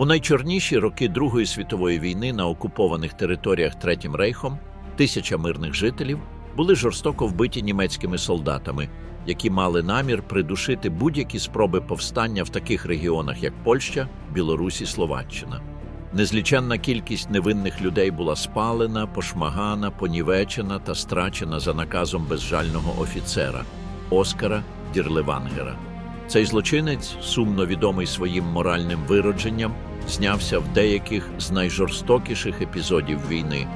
У найчорніші роки Другої світової війни на окупованих територіях Третім Рейхом тисяча мирних жителів були жорстоко вбиті німецькими солдатами, які мали намір придушити будь-які спроби повстання в таких регіонах, як Польща, Білорусь і Словаччина. Незліченна кількість невинних людей була спалена, пошмагана, понівечена та страчена за наказом безжального офіцера Оскара Дірлевангера. Цей злочинець, сумно відомий своїм моральним виродженням, знявся в деяких з найжорстокіших епізодів війни.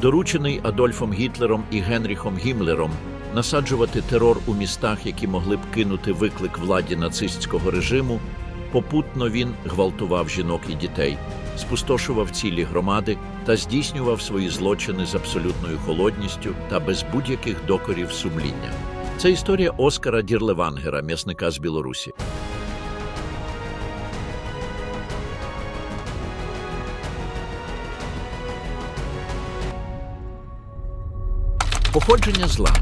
Доручений Адольфом Гітлером і Генріхом Гімлером насаджувати терор у містах, які могли б кинути виклик владі нацистського режиму, попутно він гвалтував жінок і дітей, спустошував цілі громади та здійснював свої злочини з абсолютною холодністю та без будь-яких докорів сумління. Це історія Оскара Дірлевангера, м'ясника з Білорусі. Походження зла.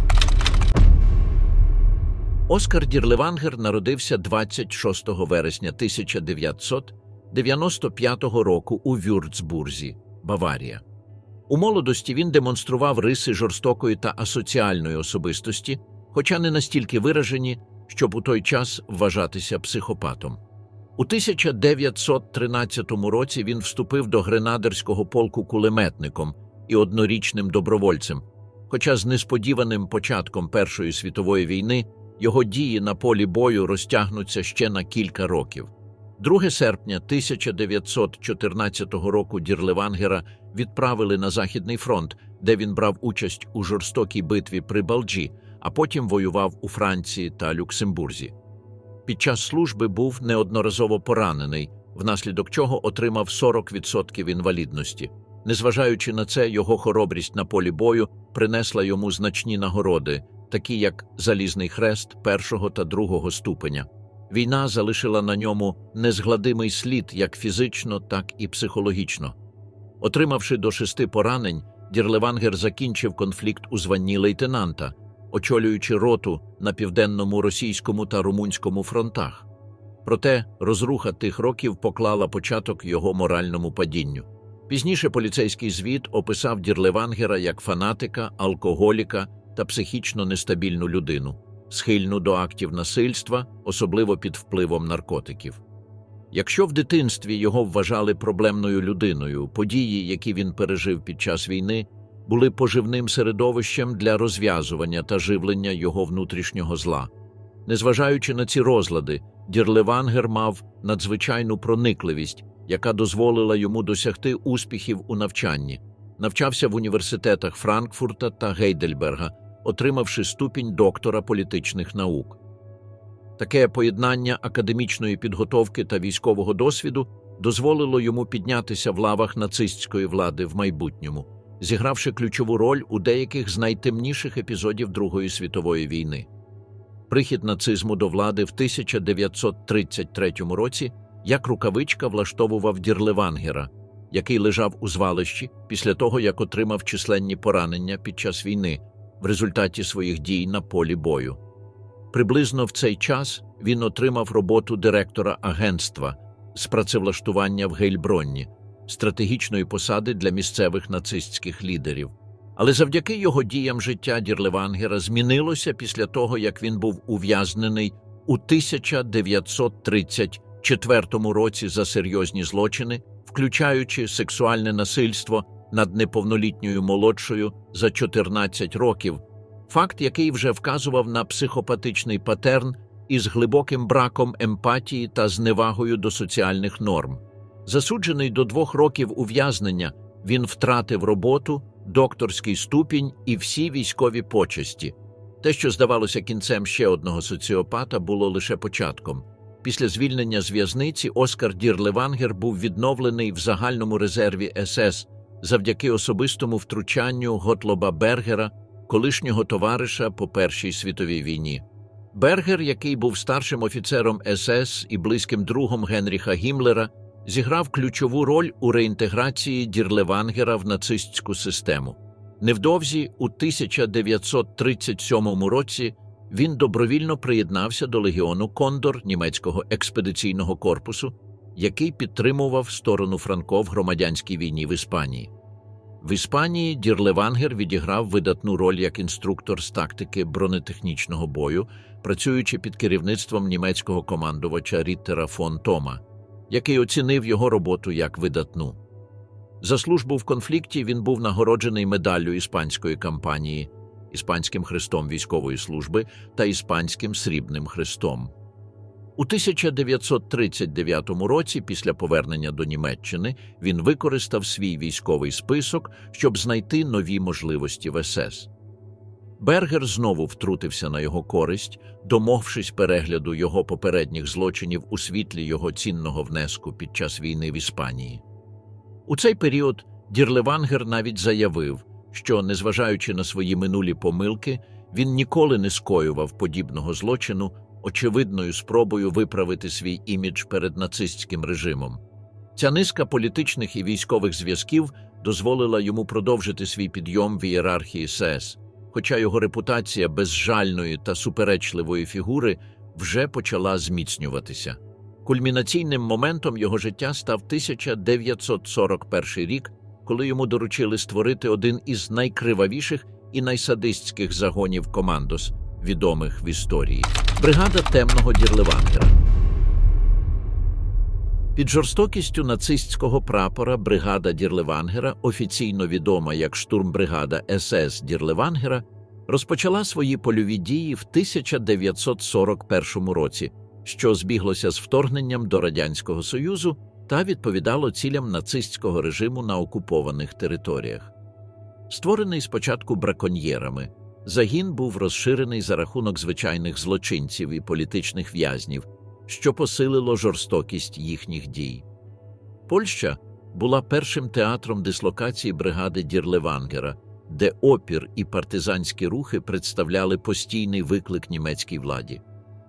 Оскар Дірлевангер народився 26 вересня 1995 року у Вюрцбурзі, Баварія. У молодості він демонстрував риси жорстокої та асоціальної особистості, хоча не настільки виражені, щоб у той час вважатися психопатом. У 1913 році він вступив до гренадерського полку кулеметником і однорічним добровольцем, хоча з несподіваним початком Першої світової війни його дії на полі бою розтягнуться ще на кілька років. 2 серпня 1914 року Дірлевангера відправили на Західний фронт, де він брав участь у жорстокій битві при Балджі, а потім воював у Франції та Люксембурзі. Під час служби був неодноразово поранений, внаслідок чого отримав 40% інвалідності. Незважаючи на це, його хоробрість на полі бою принесла йому значні нагороди, такі як Залізний хрест першого та другого ступеня. Війна залишила на ньому незгладимий слід як фізично, так і психологічно. Отримавши до шести поранень, Дірлевангер закінчив конфлікт у званні лейтенанта, очолюючи роту на південному російському та румунському фронтах. Проте розруха тих років поклала початок його моральному падінню. Пізніше поліцейський звіт описав Дірлевангера як фанатика, алкоголіка та психічно нестабільну людину, схильну до актів насильства, особливо під впливом наркотиків. Якщо в дитинстві його вважали проблемною людиною, події, які він пережив під час війни, були поживним середовищем для розв'язування та живлення його внутрішнього зла. Незважаючи на ці розлади, Дірлевангер мав надзвичайну проникливість, яка дозволила йому досягти успіхів у навчанні. Навчався в університетах Франкфурта та Гейдельберга, отримавши ступінь доктора політичних наук. Таке поєднання академічної підготовки та військового досвіду дозволило йому піднятися в лавах нацистської влади в майбутньому, зігравши ключову роль у деяких з найтемніших епізодів Другої світової війни. Прихід нацизму до влади в 1933 році як рукавичка влаштовував Дірлевангера, який лежав у звалищі після того, як отримав численні поранення під час війни в результаті своїх дій на полі бою. Приблизно в цей час він отримав роботу директора агентства з працевлаштування в Гейльбронні, стратегічної посади для місцевих нацистських лідерів. Але завдяки його діям життя Дірлевангера змінилося після того, як він був ув'язнений у 1934 році за серйозні злочини, включаючи сексуальне насильство над неповнолітньою молодшою за 14 років, факт, який вже вказував на психопатичний патерн із глибоким браком емпатії та зневагою до соціальних норм. Засуджений до двох років ув'язнення, він втратив роботу, докторський ступінь і всі військові почесті. Те, що здавалося кінцем ще одного соціопата, було лише початком. Після звільнення з в'язниці Оскар Дірлевангер був відновлений в загальному резерві СС завдяки особистому втручанню Готлоба Бергера, колишнього товариша по Першій світовій війні. Бергер, який був старшим офіцером СС і близьким другом Генріха Гімлера, зіграв ключову роль у реінтеграції Дірлевангера в нацистську систему. Невдовзі, у 1937 році, він добровільно приєднався до легіону Кондор німецького експедиційного корпусу, який підтримував сторону Франко в громадянській війні в Іспанії. В Іспанії Дірлевангер відіграв видатну роль як інструктор з тактики бронетехнічного бою, працюючи під керівництвом німецького командувача Ріттера фон Тома, який оцінив його роботу як видатну. За службу в конфлікті він був нагороджений медаллю іспанської кампанії, іспанським хрестом військової служби та іспанським срібним хрестом. У 1939 році, після повернення до Німеччини, він використав свій військовий список, щоб знайти нові можливості в СС. Бергер знову втрутився на його користь, домовившись перегляду його попередніх злочинів у світлі його цінного внеску під час війни в Іспанії. У цей період Дірлевангер навіть заявив, що, незважаючи на свої минулі помилки, він ніколи не скоював подібного злочину, очевидною спробою виправити свій імідж перед нацистським режимом. Ця низка політичних і військових зв'язків дозволила йому продовжити свій підйом в ієрархії СС, хоча його репутація безжальної та суперечливої фігури вже почала зміцнюватися. Кульмінаційним моментом його життя став 1941 рік, коли йому доручили створити один із найкривавіших і найсадистських загонів командос, відомих в історії бригада темного дірлевангера. Під жорстокістю нацистського прапора бригада Дірлевангера, офіційно відома як штурмбригада СС Дірлевангера, розпочала свої польові дії в 1941 році, що збіглося з вторгненням до Радянського Союзу та відповідало цілям нацистського режиму на окупованих територіях. Створений спочатку браконьєрами, загін був розширений за рахунок звичайних злочинців і політичних в'язнів, що посилило жорстокість їхніх дій. Польща була першим театром дислокації бригади Дірлевангера, де опір і партизанські рухи представляли постійний виклик німецькій владі.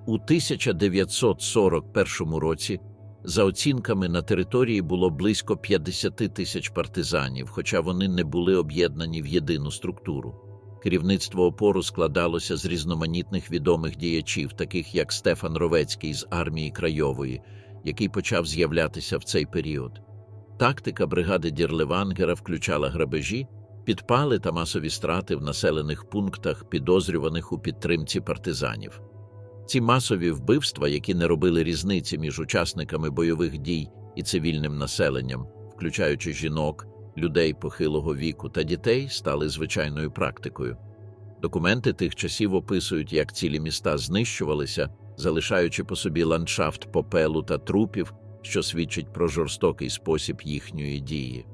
У 1941 році, за оцінками, на території було близько 50 тисяч партизанів, хоча вони не були об'єднані в єдину структуру. Керівництво опору складалося з різноманітних відомих діячів, таких як Стефан Ровецький з армії Крайової, який почав з'являтися в цей період. Тактика бригади Дірлевангера включала грабежі, підпали та масові страти в населених пунктах, підозрюваних у підтримці партизанів. Ці масові вбивства, які не робили різниці між учасниками бойових дій і цивільним населенням, включаючи жінок, людей похилого віку та дітей, стали звичайною практикою. Документи тих часів описують, як цілі міста знищувалися, залишаючи по собі ландшафт попелу та трупів, що свідчить про жорстокий спосіб їхньої дії.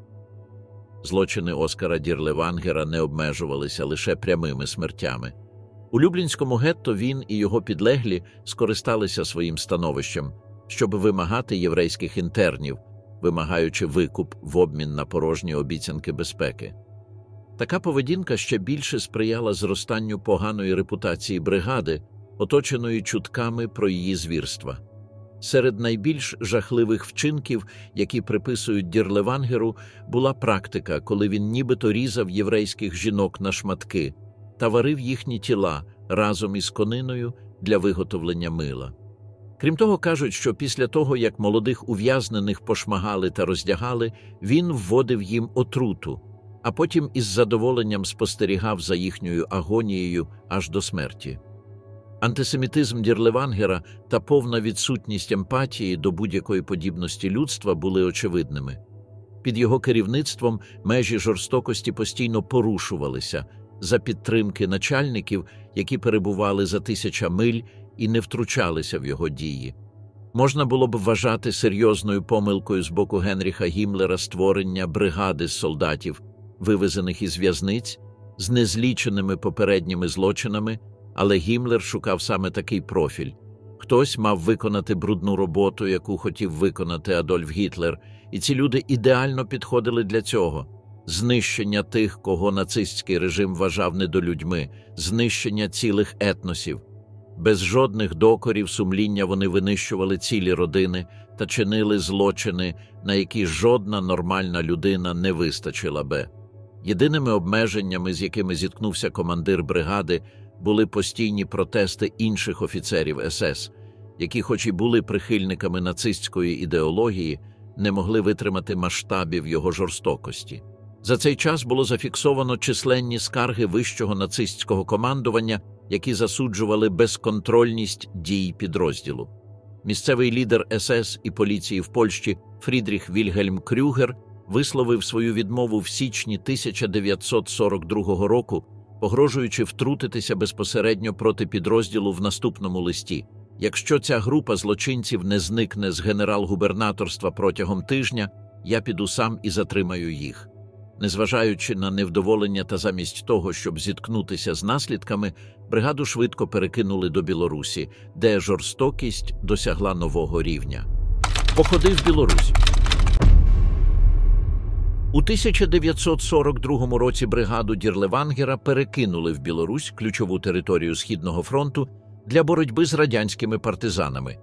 Злочини Оскара Дірлевангера не обмежувалися лише прямими смертями. У Люблінському гетто він і його підлеглі скористалися своїм становищем, щоб вимагати єврейських інтернів, вимагаючи викуп в обмін на порожні обіцянки безпеки. Така поведінка ще більше сприяла зростанню поганої репутації бригади, оточеної чутками про її звірства. Серед найбільш жахливих вчинків, які приписують Дірлевангеру, була практика, коли він нібито різав єврейських жінок на шматки та варив їхні тіла разом із кониною для виготовлення мила. Крім того, кажуть, що після того, як молодих ув'язнених пошмагали та роздягали, він вводив їм отруту, а потім із задоволенням спостерігав за їхньою агонією аж до смерті. Антисемітизм Дірлевангера та повна відсутність емпатії до будь-якої подібності людства були очевидними. Під його керівництвом межі жорстокості постійно порушувалися за підтримки начальників, які перебували за тисяча миль і не втручалися в його дії. Можна було б вважати серйозною помилкою з боку Генріха Гімлера створення бригади з солдатів, вивезених із в'язниць, з незліченими попередніми злочинами, але Гімлер шукав саме такий профіль. Хтось мав виконати брудну роботу, яку хотів виконати Адольф Гітлер, і ці люди ідеально підходили для цього знищення тих, кого нацистський режим вважав недолюдьми, знищення цілих етносів. Без жодних докорів сумління вони винищували цілі родини та чинили злочини, на які жодна нормальна людина не вистачила би. Єдиними обмеженнями, з якими зіткнувся командир бригади, були постійні протести інших офіцерів СС, які, хоч і були прихильниками нацистської ідеології, не могли витримати масштабів його жорстокості. За цей час було зафіксовано численні скарги вищого нацистського командування, які засуджували безконтрольність дій підрозділу. Місцевий лідер СС і поліції в Польщі Фрідріх Вільгельм Крюгер висловив свою відмову в січні 1942 року, погрожуючи втрутитися безпосередньо проти підрозділу в наступному листі. Якщо ця група злочинців не зникне з генерал-губернаторства протягом тижня, я піду сам і затримаю їх. Незважаючи на невдоволення та замість того, щоб зіткнутися з наслідками, бригаду швидко перекинули до Білорусі, де жорстокість досягла нового рівня. Походи в Білорусь. У 1942 році бригаду Дірлевангера перекинули в Білорусь ключову територію Східного фронту для боротьби з радянськими партизанами.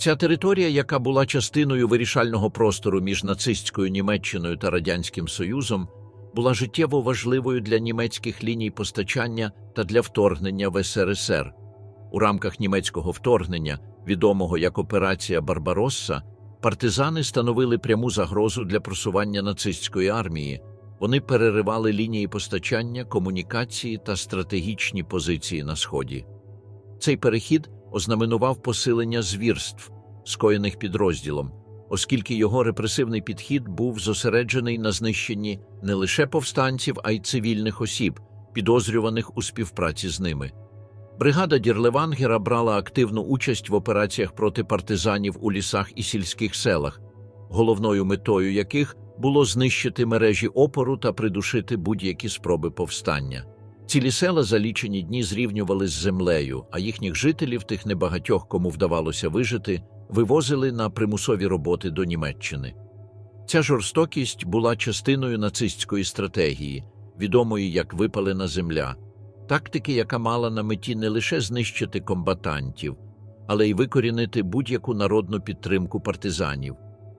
Ця територія, яка була частиною вирішального простору між нацистською Німеччиною та Радянським Союзом, була життєво важливою для німецьких ліній постачання та для вторгнення в СРСР. У рамках німецького вторгнення, відомого як Операція Барбаросса, партизани становили пряму загрозу для просування нацистської армії. Вони переривали лінії постачання, комунікації та стратегічні позиції на Сході. Цей перехід ознаменував посилення звірств, скоєних підрозділом, оскільки його репресивний підхід був зосереджений на знищенні не лише повстанців, а й цивільних осіб, підозрюваних у співпраці з ними. Бригада Дірлевангера брала активну участь в операціях проти партизанів у лісах і сільських селах, головною метою яких було знищити мережі опору та придушити будь-які спроби повстання. Цілі села за лічені дні зрівнювали з землею, а їхніх жителів, тих небагатьох, кому вдавалося вижити, вивозили на примусові роботи до Німеччини. Ця жорстокість була частиною нацистської стратегії, відомої як випалена земля, тактики, яка мала на меті не лише знищити комбатантів, але й викорінити будь-яку народну підтримку партизанів.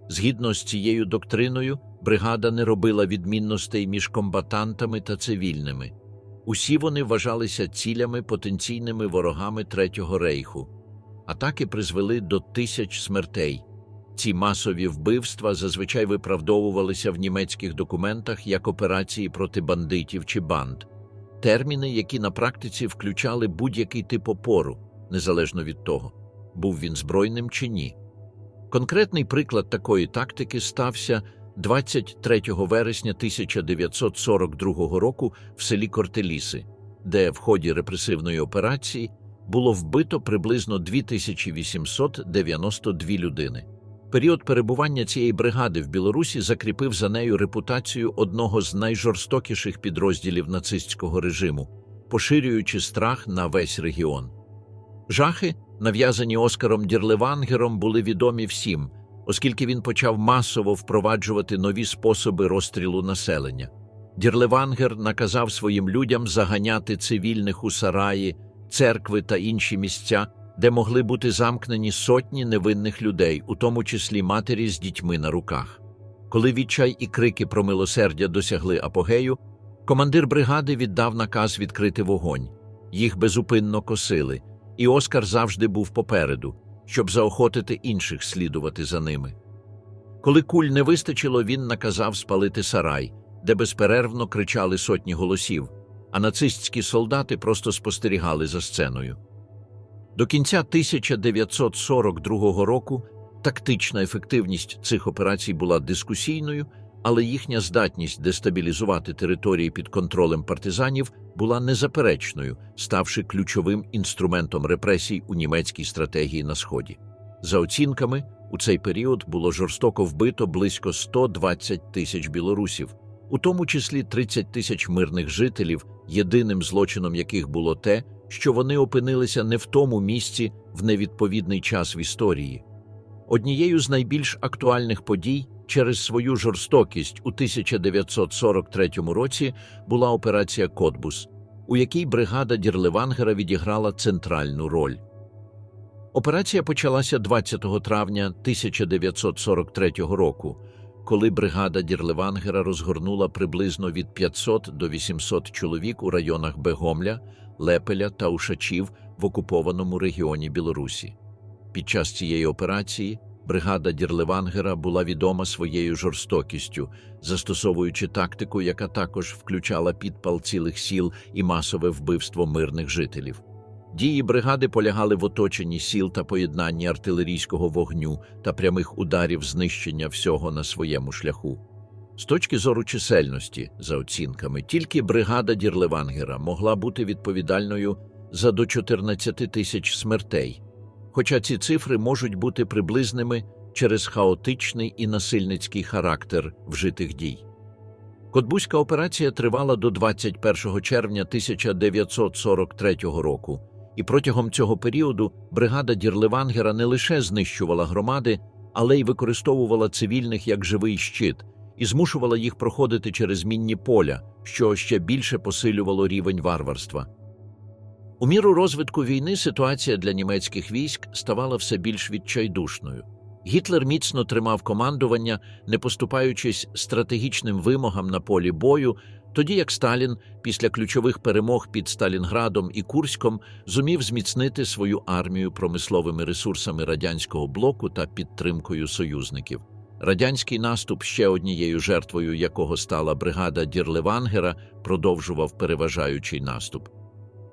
Згідно з цією доктриною, бригада не робила відмінностей між комбатантами та цивільними. Усі вони вважалися цілями потенційними ворогами Третього рейху. Атаки призвели до тисяч смертей. Ці масові вбивства зазвичай виправдовувалися в німецьких документах як операції проти бандитів чи банд, терміни, які на практиці включали будь-який тип опору, незалежно від того, був він збройним чи ні. Конкретний приклад такої тактики стався 23 вересня 1942 року в селі Кортеліси, де в ході репресивної операції було вбито приблизно 2892 людини. Період перебування цієї бригади в Білорусі закріпив за нею репутацію одного з найжорстокіших підрозділів нацистського режиму, поширюючи страх на весь регіон. Жахи, нав'язані Оскаром Дірлевангером, були відомі всім, оскільки він почав масово впроваджувати нові способи розстрілу населення. Дірлевангер наказав своїм людям заганяти цивільних у сараї, церкви та інші місця, де могли бути замкнені сотні невинних людей, у тому числі матері з дітьми на руках. Коли відчай і крики про милосердя досягли апогею, командир бригади віддав наказ відкрити вогонь. Їх безупинно косили, і Оскар завжди був попереду, щоб заохотити інших слідувати за ними. Коли куль не вистачило, він наказав спалити сарай, де безперервно кричали сотні голосів, а нацистські солдати просто спостерігали за сценою. До кінця 1942 року тактична ефективність цих операцій була дискусійною, але їхня здатність дестабілізувати території під контролем партизанів була незаперечною, ставши ключовим інструментом репресій у німецькій стратегії на Сході. За оцінками, у цей період було жорстоко вбито близько 120 тисяч білорусів, у тому числі 30 тисяч мирних жителів, єдиним злочином яких було те, що вони опинилися не в тому місці в невідповідний час в історії. Однією з найбільш актуальних подій через свою жорстокість у 1943 році була операція Котбус, у якій бригада Дірлевангера відіграла центральну роль. Операція почалася 20 травня 1943 року, коли бригада Дірлевангера розгорнула приблизно від 500 до 800 чоловік у районах Бегомля, Лепеля та Ушачів в окупованому регіоні Білорусі. Під час цієї операції бригада Дірлевангера була відома своєю жорстокістю, застосовуючи тактику, яка також включала підпал цілих сіл і масове вбивство мирних жителів. Дії бригади полягали в оточенні сіл та поєднанні артилерійського вогню та прямих ударів знищення всього на своєму шляху. З точки зору чисельності, за оцінками, тільки бригада Дірлевангера могла бути відповідальною за до 14 тисяч смертей, хоча ці цифри можуть бути приблизними через хаотичний і насильницький характер вжитих дій. Котбузька операція тривала до 21 червня 1943 року, і протягом цього періоду бригада Дірлевангера не лише знищувала громади, але й використовувала цивільних як живий щит і змушувала їх проходити через мінні поля, що ще більше посилювало рівень варварства. У міру розвитку війни ситуація для німецьких військ ставала все більш відчайдушною. Гітлер міцно тримав командування, не поступаючись стратегічним вимогам на полі бою, тоді як Сталін після ключових перемог під Сталінградом і Курськом зумів зміцнити свою армію промисловими ресурсами радянського блоку та підтримкою союзників. Радянський наступ, ще однією жертвою якого стала бригада Дірлевангера, продовжував переважаючий наступ.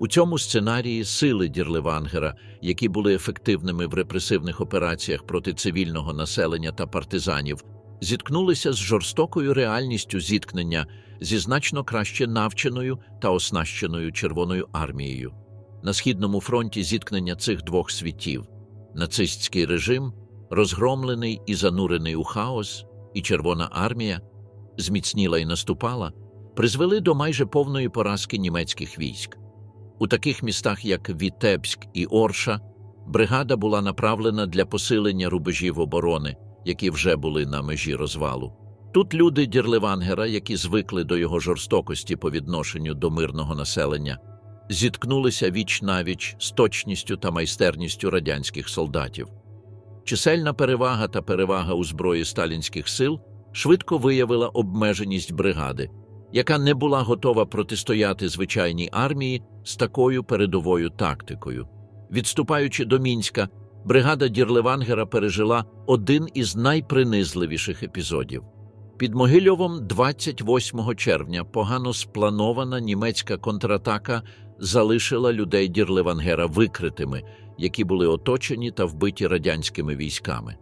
У цьому сценарії сили Дірлевангера, які були ефективними в репресивних операціях проти цивільного населення та партизанів, зіткнулися з жорстокою реальністю зіткнення зі значно краще навченою та оснащеною Червоною армією. На східному фронті зіткнення цих двох світів нацистський режим, розгромлений і занурений у хаос, і Червона армія, зміцніла і наступала, призвели до майже повної поразки німецьких військ. У таких містах, як Вітебськ і Орша, бригада була направлена для посилення рубежів оборони, які вже були на межі розвалу. Тут люди Дірлевангера, які звикли до його жорстокості по відношенню до мирного населення, зіткнулися віч навіч з точністю та майстерністю радянських солдатів. Чисельна перевага та перевага у зброї сталінських сил швидко виявила обмеженість бригади, яка не була готова протистояти звичайній армії з такою передовою тактикою. Відступаючи до Мінська, бригада Дірлевангера пережила один із найпринизливіших епізодів. Під Могильовом 28 червня погано спланована німецька контратака залишила людей Дірлевангера викритими, які були оточені та вбиті радянськими військами.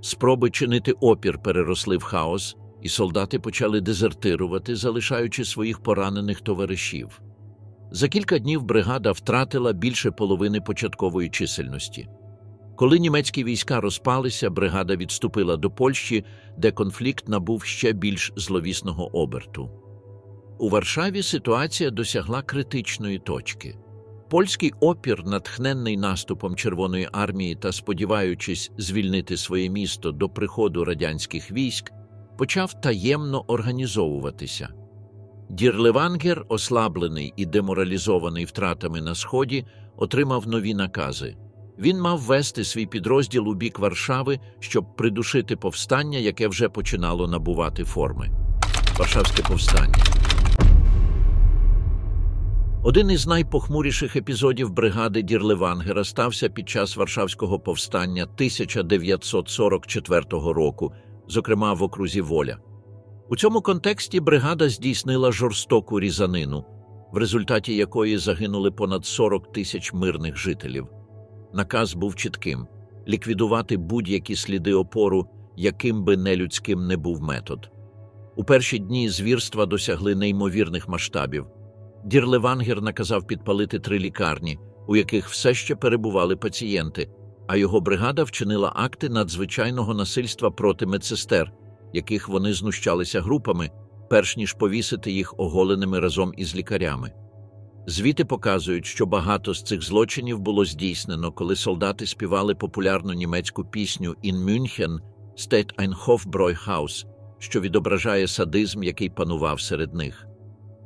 Спроби чинити опір переросли в хаос, і солдати почали дезертирувати, залишаючи своїх поранених товаришів. За кілька днів бригада втратила більше половини початкової чисельності. Коли німецькі війська розпалися, бригада відступила до Польщі, де конфлікт набув ще більш зловісного оберту. У Варшаві ситуація досягла критичної точки. Польський опір, натхненний наступом Червоної армії та сподіваючись звільнити своє місто до приходу радянських військ, почав таємно організовуватися. Дірлевангер, ослаблений і деморалізований втратами на Сході, отримав нові накази. Він мав вести свій підрозділ у бік Варшави, щоб придушити повстання, яке вже починало набувати форми. Варшавське повстання. Один із найпохмуріших епізодів бригади Дірлевангера стався під час Варшавського повстання 1944 року, зокрема в окрузі Воля. У цьому контексті бригада здійснила жорстоку різанину, в результаті якої загинули понад 40 тисяч мирних жителів. Наказ був чітким ліквідувати будь-які сліди опору, яким би нелюдським не був метод. У перші дні звірства досягли неймовірних масштабів. Дірлевангер наказав підпалити три лікарні, у яких все ще перебували пацієнти, а його бригада вчинила акти надзвичайного насильства проти медсестер, яких вони знущалися групами, перш ніж повісити їх оголеними разом із лікарями. Звіти показують, що багато з цих злочинів було здійснено, коли солдати співали популярну німецьку пісню «In München» «Steht ein Hofbräuhaus», що відображає садизм, який панував серед них.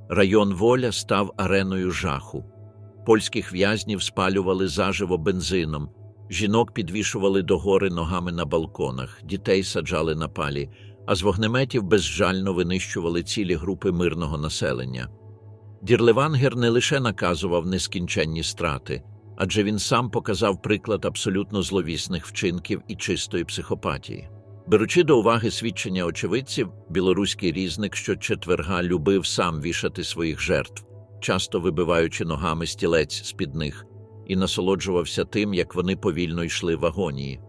Район Воля став ареною жаху. Польських в'язнів спалювали заживо бензином, жінок підвішували догори ногами на балконах, дітей саджали на палі, а з вогнеметів безжально винищували цілі групи мирного населення. Дірлевангер не лише наказував нескінченні страти, адже він сам показав приклад абсолютно зловісних вчинків і чистої психопатії. Беручи до уваги свідчення очевидців, білоруський різник щочетверга любив сам вішати своїх жертв, часто вибиваючи ногами стілець з-під них, і насолоджувався тим, як вони повільно йшли в агонії.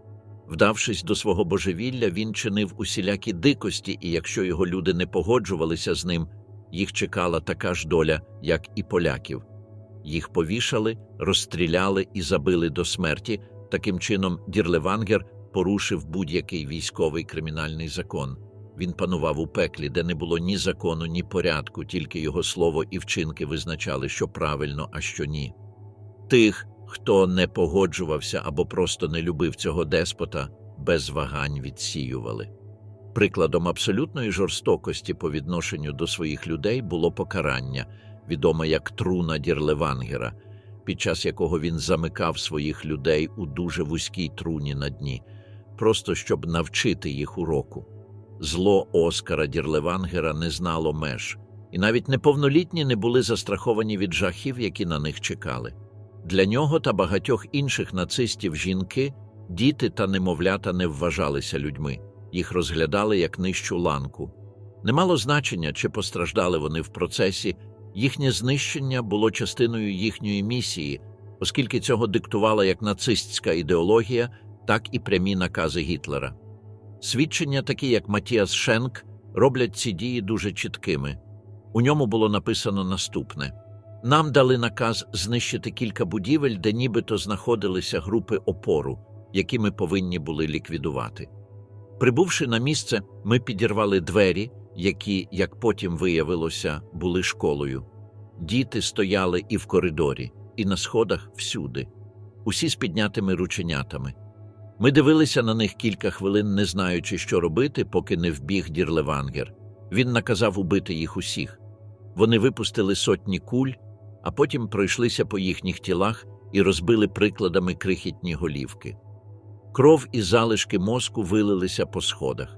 Вдавшись до свого божевілля, він чинив усілякі дикості, і якщо його люди не погоджувалися з ним, їх чекала така ж доля, як і поляків. Їх повішали, розстріляли і забили до смерті. Таким чином, Дірлевангер порушив будь-який військовий кримінальний закон. Він панував у пеклі, де не було ні закону, ні порядку, тільки його слово і вчинки визначали, що правильно, а що ні. Тих, хто не погоджувався або просто не любив цього деспота, без вагань відсіювали. Прикладом абсолютної жорстокості по відношенню до своїх людей було покарання, відоме як труна Дірлевангера, під час якого він замикав своїх людей у дуже вузькій труні на дні, просто щоб навчити їх уроку. Зло Оскара Дірлевангера не знало меж, і навіть неповнолітні не були застраховані від жахів, які на них чекали. Для нього та багатьох інших нацистів жінки, діти та немовлята не вважалися людьми, їх розглядали як нижчу ланку. Не мало значення, чи постраждали вони в процесі, їхнє знищення було частиною їхньої місії, оскільки цього диктувала як нацистська ідеологія, так і прямі накази Гітлера. Свідчення, такі як Матіас Шенк, роблять ці дії дуже чіткими. У ньому було написано наступне. Нам дали наказ знищити кілька будівель, де нібито знаходилися групи опору, які ми повинні були ліквідувати. Прибувши на місце, ми підірвали двері, які, як потім виявилося, були школою. Діти стояли і в коридорі, і на сходах всюди, усі з піднятими рученятами. Ми дивилися на них кілька хвилин, не знаючи, що робити, поки не вбіг Дірлевангер. Він наказав убити їх усіх. Вони випустили сотні куль, а потім пройшлися по їхніх тілах і розбили прикладами крихітні голівки. Кров і залишки мозку вилилися по сходах.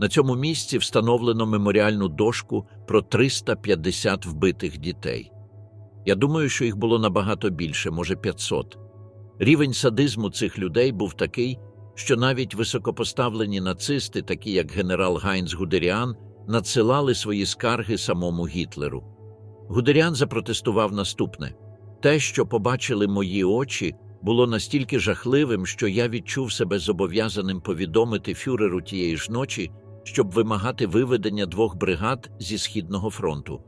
На цьому місці встановлено меморіальну дошку про 350 вбитих дітей. Я думаю, що їх було набагато більше, може 500. Рівень садизму цих людей був такий, що навіть високопоставлені нацисти, такі як генерал Гайнц Гудеріан, надсилали свої скарги самому Гітлеру. Гудеріан запротестував наступне те, що побачили мої очі, було настільки жахливим, що я відчув себе зобов'язаним повідомити фюреру тієї ж ночі, щоб вимагати виведення двох бригад зі Східного фронту.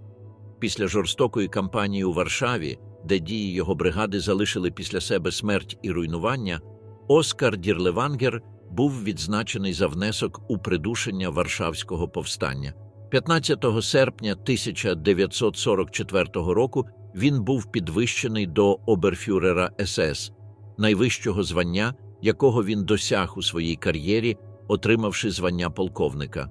Після жорстокої кампанії у Варшаві, де дії його бригади залишили після себе смерть і руйнування, Оскар Дірлевангер був відзначений за внесок у придушення Варшавського повстання. 15 серпня 1944 року він був підвищений до оберфюрера СС, найвищого звання, якого він досяг у своїй кар'єрі, отримавши звання полковника.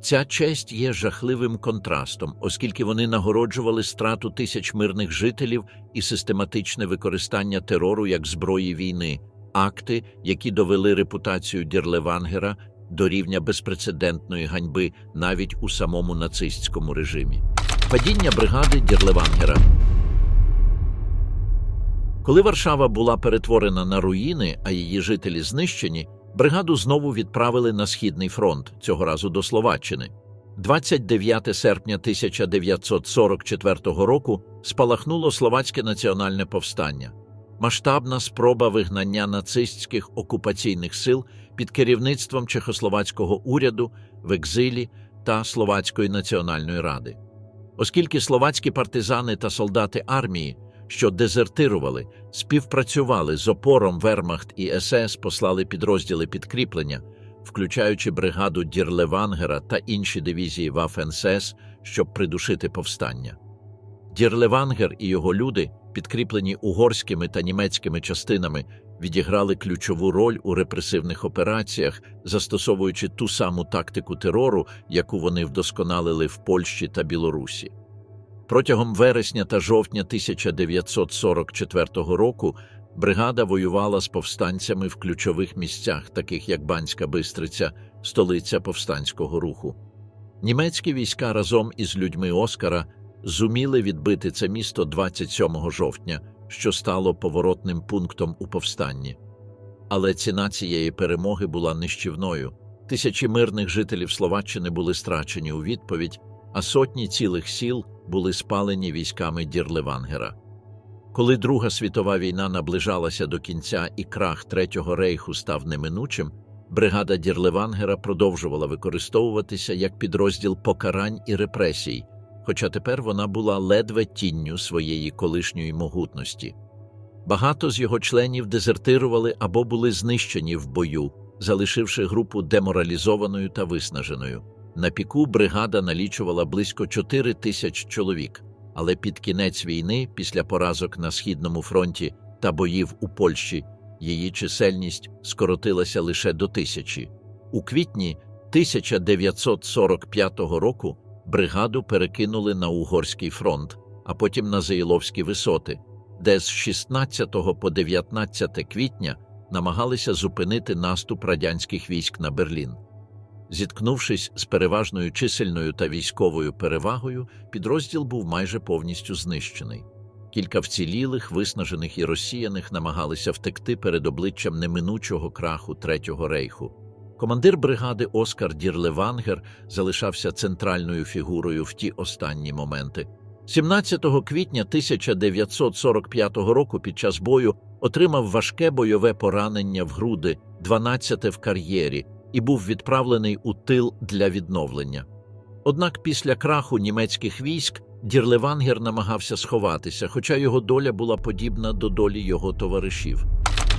Ця честь є жахливим контрастом, оскільки вони нагороджували страту тисяч мирних жителів і систематичне використання терору як зброї війни, акти, які довели репутацію Дірлевангера до рівня безпрецедентної ганьби навіть у самому нацистському режимі. Падіння бригади Дірлевангера. Коли Варшава була перетворена на руїни, а її жителі знищені, бригаду знову відправили на Східний фронт, цього разу до Словаччини. 29 серпня 1944 року спалахнуло словацьке національне повстання, масштабна спроба вигнання нацистських окупаційних сил під керівництвом чехословацького уряду в екзилі та Словацької національної ради. Оскільки словацькі партизани та солдати армії, що дезертирували, співпрацювали з опором Вермахт і СС, послали підрозділи підкріплення, включаючи бригаду Дірлевангера та інші дивізії Ваф-НСС, щоб придушити повстання. Дірлевангер і його люди, підкріплені угорськими та німецькими частинами, відіграли ключову роль у репресивних операціях, застосовуючи ту саму тактику терору, яку вони вдосконалили в Польщі та Білорусі. Протягом вересня та жовтня 1944 року бригада воювала з повстанцями в ключових місцях, таких як Банська Бистриця, столиця повстанського руху. Німецькі війська разом із людьми Оскара зуміли відбити це місто 27 жовтня, що стало поворотним пунктом у повстанні. Але ціна цієї перемоги була нищівною. Тисячі мирних жителів Словаччини були страчені у відповідь, а сотні цілих сіл були спалені військами Дірлевангера. Коли Друга світова війна наближалася до кінця і крах Третього рейху став неминучим, бригада Дірлевангера продовжувала використовуватися як підрозділ покарань і репресій, хоча тепер вона була ледве тінню своєї колишньої могутності. Багато з його членів дезертирували або були знищені в бою, залишивши групу деморалізованою та виснаженою. На піку бригада налічувала близько 4 тисяч чоловік, але під кінець війни, після поразок на Східному фронті та боїв у Польщі, її чисельність скоротилася лише до тисячі. У квітні 1945 року бригаду перекинули на Угорський фронт, а потім на Заїловські висоти, де з 16 по 19 квітня намагалися зупинити наступ радянських військ на Берлін. Зіткнувшись з переважною чисельною та військовою перевагою, підрозділ був майже повністю знищений. Кілька вцілілих, виснажених і розсіяних намагалися втекти перед обличчям неминучого краху Третього рейху. Командир бригади Оскар Дірлевангер залишався центральною фігурою в ті останні моменти. 17 квітня 1945 року під час бою отримав важке бойове поранення в груди, 12 в кар'єрі, і був відправлений у тил для відновлення. Однак після краху німецьких військ Дірлевангер намагався сховатися, хоча його доля була подібна до долі його товаришів.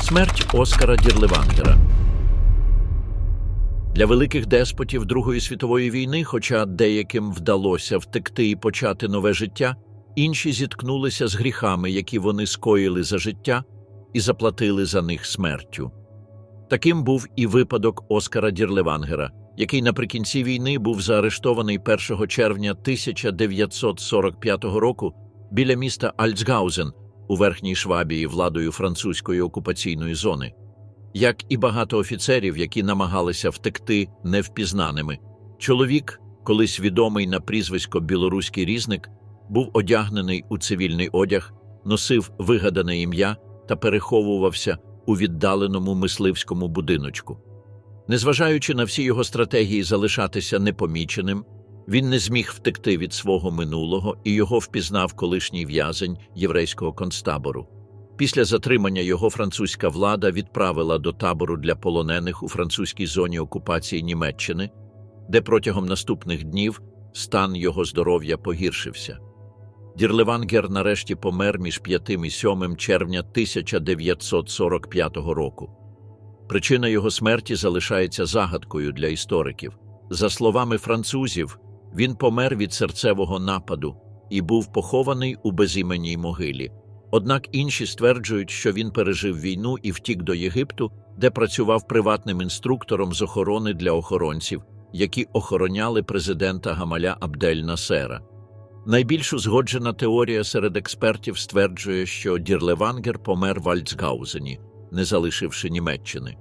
Смерть Оскара Дірлевангера. Для великих деспотів Другої світової війни, хоча деяким вдалося втекти і почати нове життя, інші зіткнулися з гріхами, які вони скоїли за життя, і заплатили за них смертю. Таким був і випадок Оскара Дірлевангера, який наприкінці війни був заарештований 1 червня 1945 року біля міста Альцгаузен у Верхній Швабії владою французької окупаційної зони. Як і багато офіцерів, які намагалися втекти невпізнаними, чоловік, колись відомий на прізвисько Білоруський різник, був одягнений у цивільний одяг, носив вигадане ім'я та переховувався у віддаленому мисливському будиночку. Незважаючи на всі його стратегії залишатися непоміченим, він не зміг втекти від свого минулого і його впізнав колишній в'язень єврейського концтабору. Після затримання його французька влада відправила до табору для полонених у французькій зоні окупації Німеччини, де протягом наступних днів стан його здоров'я погіршився. Дірлевангер нарешті помер між 5 і 7 червня 1945 року. Причина його смерті залишається загадкою для істориків. За словами французів, він помер від серцевого нападу і був похований у безіменній могилі. Однак інші стверджують, що він пережив війну і втік до Єгипту, де працював приватним інструктором з охорони для охоронців, які охороняли президента Гамаля Абдель Насера. Найбільш узгоджена теорія серед експертів стверджує, що Дірлевангер помер в Альцгаузені, не залишивши Німеччини.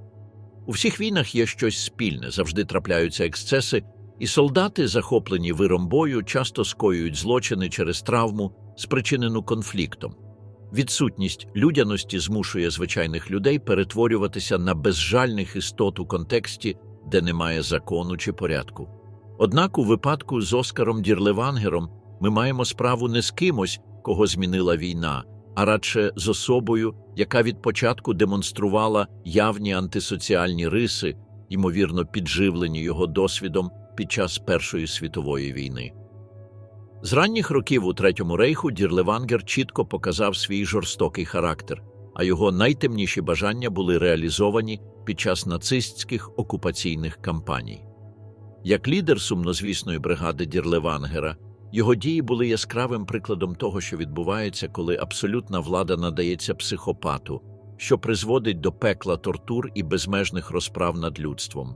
У всіх війнах є щось спільне, завжди трапляються ексцеси, і солдати, захоплені виром бою, часто скоюють злочини через травму, спричинену конфліктом. Відсутність людяності змушує звичайних людей перетворюватися на безжальних істот у контексті, де немає закону чи порядку. Однак у випадку з Оскаром Дірлевангером ми маємо справу не з кимось, кого змінила війна, а радше з особою, яка від початку демонструвала явні антисоціальні риси, ймовірно, підживлені його досвідом під час Першої світової війни. З ранніх років у Третьому рейху Дірлевангер чітко показав свій жорстокий характер, а його найтемніші бажання були реалізовані під час нацистських окупаційних кампаній. Як лідер сумнозвісної бригади Дірлевангера, його дії були яскравим прикладом того, що відбувається, коли абсолютна влада надається психопату, що призводить до пекла тортур і безмежних розправ над людством.